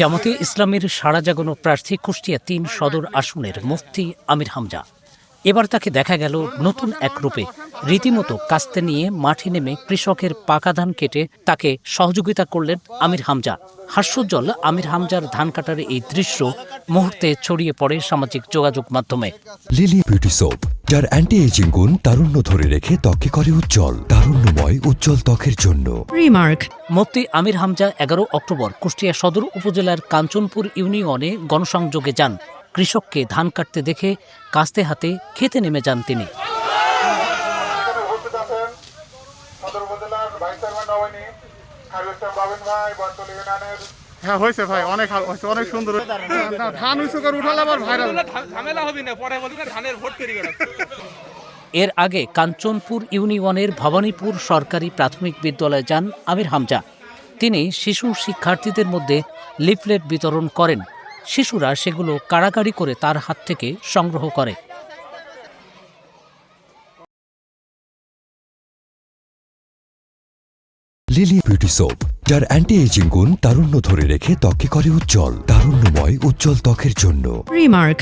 জামাতে ইসলামের সারা জাগানো প্রার্থী কুষ্টিয়া তিন সদর আসনের মুফতি আমির হামজা। এবার তাকে দেখা গেল নতুন এক রূপে। রীতিমতো কাস্তে নিয়ে মাঠে নেমে কৃষকের পাকা ধান কেটে তাকে সহযোগিতা করলেন আমির হামজা। হাস্যোজ্জ্বল আমির হামজার ধান কাটার এই দৃশ্য মুহূর্তে ছড়িয়ে পড়ে সামাজিক যোগাযোগ মাধ্যমে। লিলি বিউটি সোপ, যার অ্যান্টি এজিং গুণ তারুণ্য ধরে রেখে ত্বকে করে উজ্জ্বল তারুণ্যময় উজ্জ্বল ত্বকের জন্য। Remark. মুফতি আমির হামজা এগারো অক্টোবর কুষ্টিয়া সদর উপজেলার কাঞ্চনপুর ইউনিয়নে গণসংযোগে যান। কৃষককে ধান কাটতে দেখে কাস্তে হাতে খেতে নেমে যান তিনি। হ্যাঁ হয়েছে ভাই অনেক হয়েছে অনেক সুন্দর ধান উঁচু করে উঠালে আবার ভাইরাল ঝামেলা হবে না পরে বলবে ধানের ভোট তৈরি করে। এর আগে কাঞ্চনপুর ইউনিয়নের ভবানীপুর সরকারি প্রাথমিক বিদ্যালয়ে যান আমির হামজা। তিনি শিশু শিক্ষার্থীদের মধ্যে লিফলেট বিতরণ করেন। শিশুরা সেগুলো কাড়াকাড়ি করে তার হাত থেকে সংগ্রহ করে। লিলি বিউটি সোপ যার অ্যান্টি এজিং গুণ তারুণ্য ধরে রেখে ত্বকে করে উজ্জ্বল তারুণ্যময় উজ্জ্বল ত্বকের জন্য। Remark.